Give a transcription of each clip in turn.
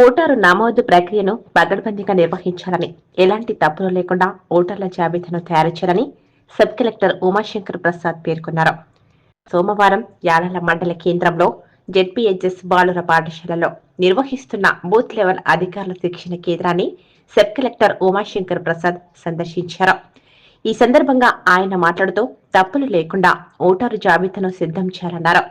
Voter నమోదు ప్రక్రియను పగడ్బందీగా నిర్వహించాలని ఎలాంటి తప్పులు లేకుండా ఓటర్ల జాబితాను తయారు చేయాలని సబ్ కలెక్టర్ ఉమాశంకర్ ప్రసాద్ పేర్కొన్నారు. సోమవారం యాలల మండల కేంద్రంలో జెడ్పీహెచ్ఎస్ బాలుర పాఠశాలలో నిర్వహిస్తున్న బూత్ లెవెల్ అధికారుల శిక్షణ కేంద్రాన్ని సబ్ కలెక్టర్ ఉమాశంకర్ ప్రసాద్ సందర్శించారు. ఈ సందర్భంగా ఆయన మాట్లాడుతూ తప్పులు లేకుండా ఓటరు జాబితాను సిద్ధం చేయాలన్నారు.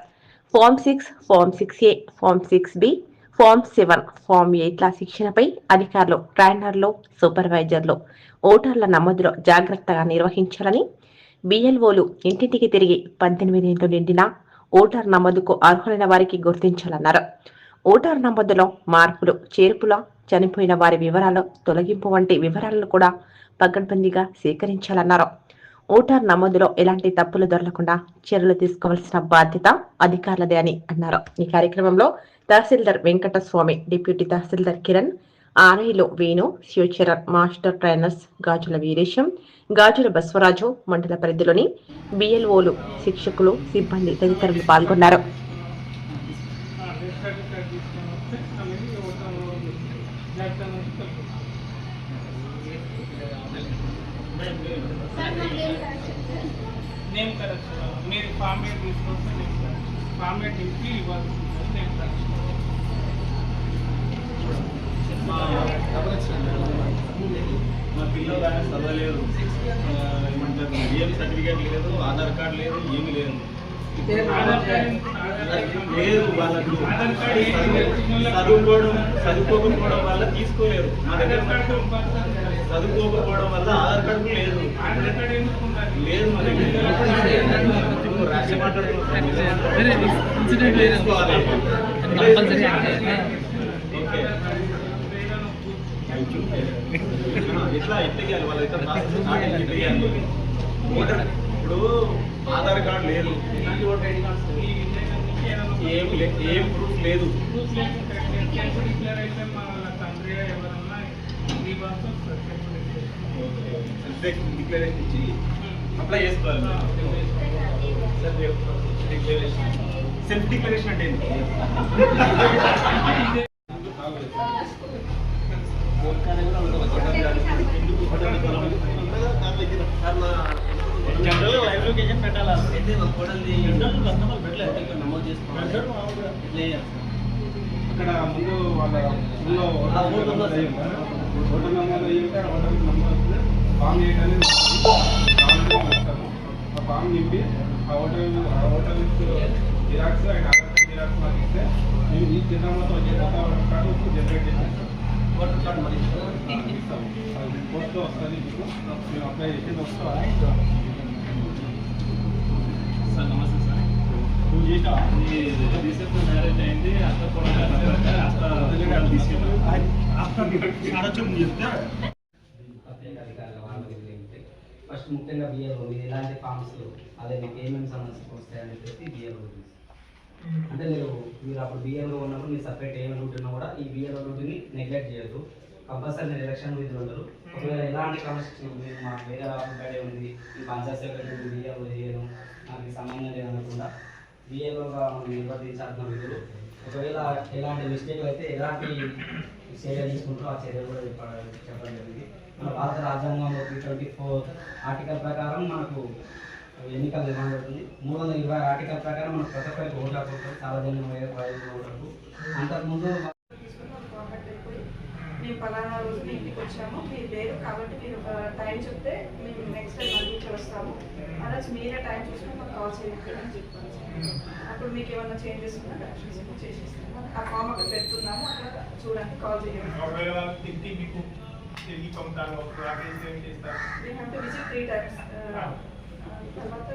Form six form six A form six B form seven form ఎయిట్ల శిక్షణపై అధికారులు ట్రైనర్లు సూపర్వైజర్లు ఓటర్ల నమోదులో జాగ్రత్తగా నిర్వహించాలని బిఎల్ఓలు ఇంటింటికి తిరిగి పద్దెనిమిది ఏళ్ళు నిండిన ఓటర్ నమోదుకు అర్హులైన వారికి గుర్తించాలన్నారు. ఓటర్ నమోదులో మార్పులు చేర్పుల చనిపోయిన వారి వివరాలు తొలగింపు వంటి వివరాలను కూడా పకడ్బందీగా సేకరించాలన్నారు. ఓటర్ నమోదులో ఎలాంటి తప్పులు దొరలకుండా చర్యలు తీసుకోవాల్సిన బాధ్యత అధికారులదే అని అన్నారు. ఈ కార్యక్రమంలో తహసీల్దార్ వెంకటస్వామి డిప్యూటీ తహసీల్దార్ కిరణ్ ఆర్ఐలో వేణు ఫ్యూచరర్ మాస్టర్ ట్రైనర్స్ గాజుల వీరేశం గాజుల బస్వరాజు మండల పరిధిలోని బిఎల్ఓలు శిక్షకులు సిబ్బంది తదితరులు పాల్గొన్నారు. నేమ్ కరెక్షన్ మీరు ఫామ్ తీసుకొస్తే నేమ్ కరెక్షన్ ఫామ్ పేట్ నింపి ఇవ్వాల్సి ఉంటుంది నేమ్ కరెక్షన్ మా పిల్లలు ఆయన చదవలేదు ఏమంటారు? డిఎం సర్టిఫికేట్ లేదు ఆధార్ కార్డు లేదు ఏమీ లేదు. లేదు వాళ్ళకు చదువుకోవడం చదువుకోకపోవడం వల్ల తీసుకోలేరు మా దగ్గర. చదువుకోకపోవడం వల్ల ఆధార్ కార్డు లేదు? లేదు మా దగ్గర ఇప్పుడు రాష్ట్ర మాట్లాడుతున్నాం. ఇన్సిడెంట్ లేదు తీసుకోవాలి. కంపల్సరీ అంటే ఓకే. ఎట్లా ఇవ్వాలి వాళ్ళ ఓటర్ ఇప్పుడు ఆధార్ కార్డు లేదు. ఏం ఏం ప్రూఫ్ లేదు. డిక్లరేషన్ ఇచ్చి అప్లై చేసుకోవాలి. సెల్ఫ్ డిక్లరేషన్ సెల్ఫ్ డిక్లరేషన్ అంటే ఏంటి? జనరల్ లైవ్ లొకేషన్ పెట్టాలా? అక్కడ ముందు వాళ్ళ ఊళ్ళో ఓటర్ నమోదు అయ్యి. ఓటర్ నమోదు అయ్యి ఉంటే ఓటర్ నమోదు వస్తే ఫామ్ ఇస్తాము ఆ ఫామ్ నింపి ఆ ఓటర్ ఆ voter xerox and Aadhaar xerox మాకు ఇస్తే మేము ఈ చిరునామాతో వచ్చే కొత్త ఓటర్ కార్డు జనరేట్ చేసేస్తాం ఓటర్ కార్డు మరి ఇస్తాము. అది పోస్ట్లో వస్తుంది మీకు. మేము అప్లై చేసి వస్తాం ఫస్ట్ ముఖ్యంగా బిఎల్ఓ మీరు ఎలాంటి ఫామ్స్ అదే మీకు ఏమేమి సమస్యలు వస్తాయని చెప్పేసి బిఎల్ఓ అంటే మీరు మీరు అప్పుడు బిఎల్ఓ ఉన్నప్పుడు మీరు సపరేట్ ఏమైనా ఉంటున్నా కూడా ఈ బిఎల్ఓ డ్యూటీని నెగ్లెక్ట్ చేయొద్దు. కంపల్సరీ మీరు ఎలక్షన్ విధులు ఉంటారు ఒకవేళ ఎలాంటి క్రమశిక్షణ మీరు మాకు వేరే రాకుండా ఉంది ఈ పంచాయత్ సెక్రటరీ బిఎల్ఓ చేయను నాకు సంబంధం లేదనకుండా బిఏలోగా మనం నిర్వర్తించాల్సిన విధులు ఒకవేళ ఎలాంటి మిస్టేక్లు అయితే ఎలాంటి చర్య తీసుకుంటారో ఆ చర్య కూడా చెప్ప- చెప్పడం జరిగింది. మన భారత రాజ్యాంగంలో త్రీ ట్వంటీ ఫోర్ ఆర్టికల్ ప్రకారం మనకు ఎన్నికలు నిర్వహణ జరుగుతుంది మూడు వందల ఇరవై ఆర్టికల్ ప్రకారం మనకు ప్రతి ఒక్కరికి ఓటు హక్కు ఉంటుంది సార్వజనిక వైద్యుల ఓటు హక్కు అంతకుముందు మేము పలానా రోజు ఇంటికి వచ్చాము. మీరు లేరు కాబట్టి మీరు టైం చెప్తే మేము నెక్స్ట్ టైం మళ్ళీ ఇక్కడ వస్తాము అలా మీరే టైం చూసుకొని మాకు కాల్ చేయండి అని చెప్పాను అప్పుడు మీకు ఏమైనా చేంజెస్ ఉన్నా కరెక్షన్స్ ఏమో చేసేస్తాము ఆ ఫామ్ అక్కడ పెడుతున్నాము అక్కడ చూడండి కాల్ చేయండి ఒకవేళ వాళ్ళు తిరిగి మీకు తిరిగి పంపుతారు ప్రాక్టీస్ ఏం చేస్తారు. We have to visit three times తర్వాత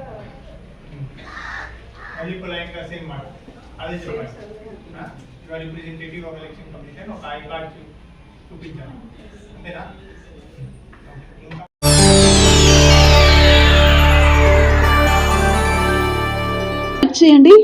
అది పొలైన్గా సేమ్ మాట. అదే చెప్పండి. Your representative of election commission ఒక ఐ కార్డ్ చూపించాను అంతేనా?